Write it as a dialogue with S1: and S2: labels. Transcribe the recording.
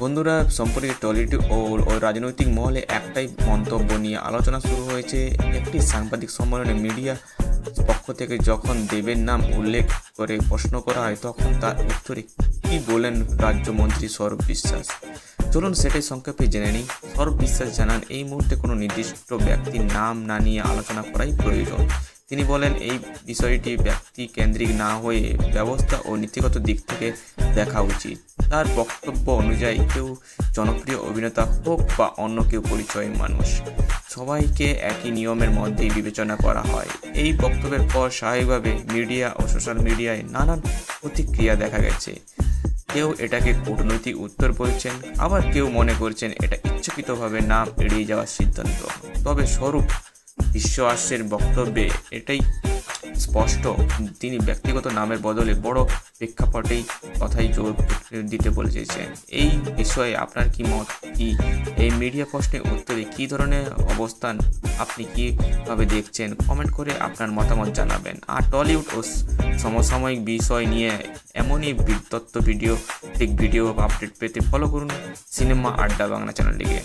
S1: বন্ধুরা সম্পর্কে টলিউড ও রাজনৈতিক মহলে একটাই মন্তব্য নিয়ে আলোচনা শুরু হয়েছে। একটি সাংবাদিক সম্মেলনে মিডিয়া পক্ষ থেকে যখন দেবের নাম উল্লেখ করে প্রশ্ন করা হয়, তখন তার উত্তরে কী বলেন রাজ্যমন্ত্রী সৌরভ বিশ্বাস? চলুন সেটাই সংক্ষেপে জেনে নিই। সৌরভ বিশ্বাস জানান, এই মুহূর্তে কোনো নির্দিষ্ট ব্যক্তির নাম না নিয়ে আলোচনা করাই প্রয়োজন। তিনি বলেন, এই বিষয়টি ব্যক্তি কেন্দ্রিক না হয়ে ব্যবস্থা ও নীতিগত দিক থেকে দেখা উচিত। তার বক্তব্য অনুযায়ী কেউ জনপ্রিয় অভিনেতা হোক বা অন্য কেউ পরিচয়ের মানুষ, সবাইকে একই নিয়মের মধ্যেই বিবেচনা করা হয়। এই বক্তব্যের পর স্বাভাবিকভাবে মিডিয়া ও সোশ্যাল মিডিয়ায় নানান প্রতিক্রিয়া দেখা গেছে। কেউ এটাকে কূটনৈতিক উত্তর বলছেন, আবার কেউ মনে করছেন এটা ইচ্ছাকৃতভাবে নাম এড়িয়ে যাওয়ার সিদ্ধান্ত। তবে স্বরূপ বিশ্বাসের বক্তব্যে এটাই স্পষ্ট। তিনি ব্যক্তিগত নামের বদলে বড় প্রেক্ষাপটেই কথাই জোর দিতে বলেছেন এই বিষয়ে আপনার কি মত? কি? এই মিডিয়া প্রশ্নের উত্তরে কি ধরনের অবস্থান আপনি কীভাবে দেখছেন? কমেন্ট করে আপনার মতামত জানাবেন। আর টলিউড ও সমসাময়িক বিষয় নিয়ে এমনই তথ্য ভিডিও, ঠিক ভিডিও আপডেট পেতে ফলো করুন সিনেমা আড্ডা বাংলা চ্যানেলটিকে